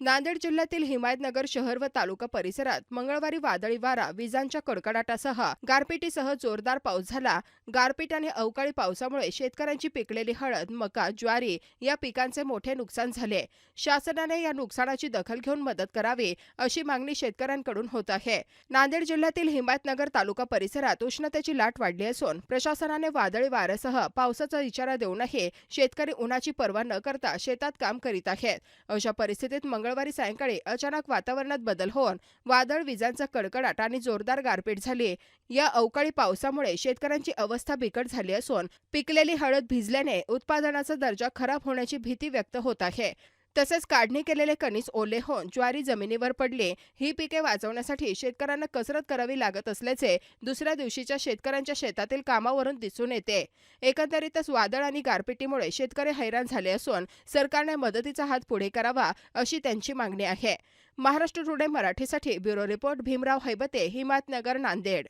नांदेड जिल्ह्यातील हिमायतनगर शहर व तालुका परिसरात मंगळवारी वादळी वारा विजांच्या कडकडाटासह गारपिटीसह जोरदार पाऊस झाला. गारपीट आणि अवकाळी पावसामुळे शेतकऱ्यांची पिकलेली हळद मका ज्वारी या पिकांचे मोठे नुकसान झाले. शासनाने या नुकसानाची दखल घेऊन मदत करावी अशी मागणी शेतकऱ्यांकडून होत आहे. नांदेड जिल्ह्यातील हिमायतनगर तालुका परिसरात उष्णतेची लाट वाढली असून प्रशासनाने वादळी वाऱ्यासह पावसाचा इशारा देऊनही शेतकरी उन्हाची पर्वा न करता शेतात काम करीत आहेत. अशा परिस्थितीत मंगळ मंगळवारी सायंकाळी अचानक वातावरणात बदल होऊन वादळ विजांचा कडकडाट आणि जोरदार गारपीट झाली या अवकाळी पावसामुळे शेतकऱ्यांची अवस्था बिकट झाली असून पिकलेली हळद भिजल्याने उत्पादनाचा दर्जा खराब होण्याची भीती व्यक्त होत आहे. तसेच काढणी केलेले कणीस ओले होऊन ज्वारी जमिनीवर पडले ही पिके वाचवण्यासाठी शेतकऱ्यांना कसरत करावी लागत असल्याचे दुसऱ्या दिवशीच्या शेतकऱ्यांच्या शेतातील कामावरून दिसून येते. एकंदरीतच वादळ आणि गारपिटीमुळे शेतकरी हैराण झाले असून सरकारने मदतीचा हात पुढे करावा अशी त्यांची मागणी आहे. महाराष्ट्र टुडे मराठीसाठी ब्युरो रिपोर्ट भीमराव हैबते हिमातनगर नांदेड.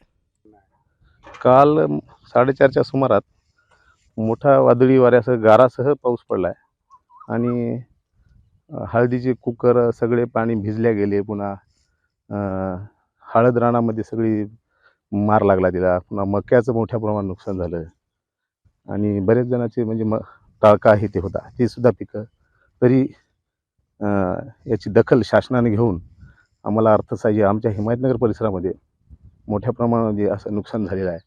काल साडेचारच्या सुमारात मोठा वादळी वाऱ्यासह गारासह पाऊस पडला आहे आणि हळदीचे कुकर सगळे पाणी भिजल्या गेले पुन्हा हळद रानामध्ये सगळी मार लागला तिला पुन्हा मक्याचं मोठ्या प्रमाणात नुकसान झालं. आणि बरेच जणांचे म्हणजे म टाळका आहे ते होता ते सुद्धा पिकं. तरी याची दखल शासनाने घेऊन आम्हाला अर्थसाह्य आमच्या हिमायतनगर परिसरामध्ये मोठ्या प्रमाणामध्ये असं नुकसान झालेलं आहे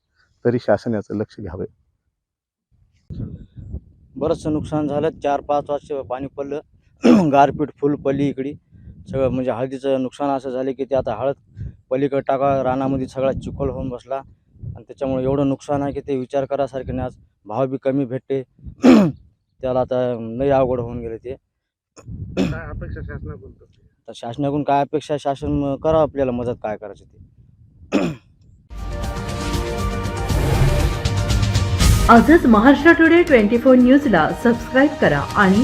तरी शासन याचं लक्ष घ्यावे. बरंचसं नुकसान झालं चार पाच वर्ष पाणी पडलं. गारपीट फुल पडली इकडे. सगळं म्हणजे हळदीचं नुकसान असं झालं की ते आता हळद पलीकडे टाका रानामध्ये सगळा चिखल होऊन बसला. आणि त्याच्यामुळे एवढं नुकसान आहे की ते विचार करासारखे नाही आज भाव बी कमी भेटते. त्याला आता लई अवघड होऊन गेले ते. काय अपेक्षा शासनाकडून तर शासनाकडून काय अपेक्षा शासन करा आपल्याला मदत काय करायची ते. आजच महाराष्ट्र टुडे ट्वेंटी फोर न्यूजला सबस्क्राईब करा आणि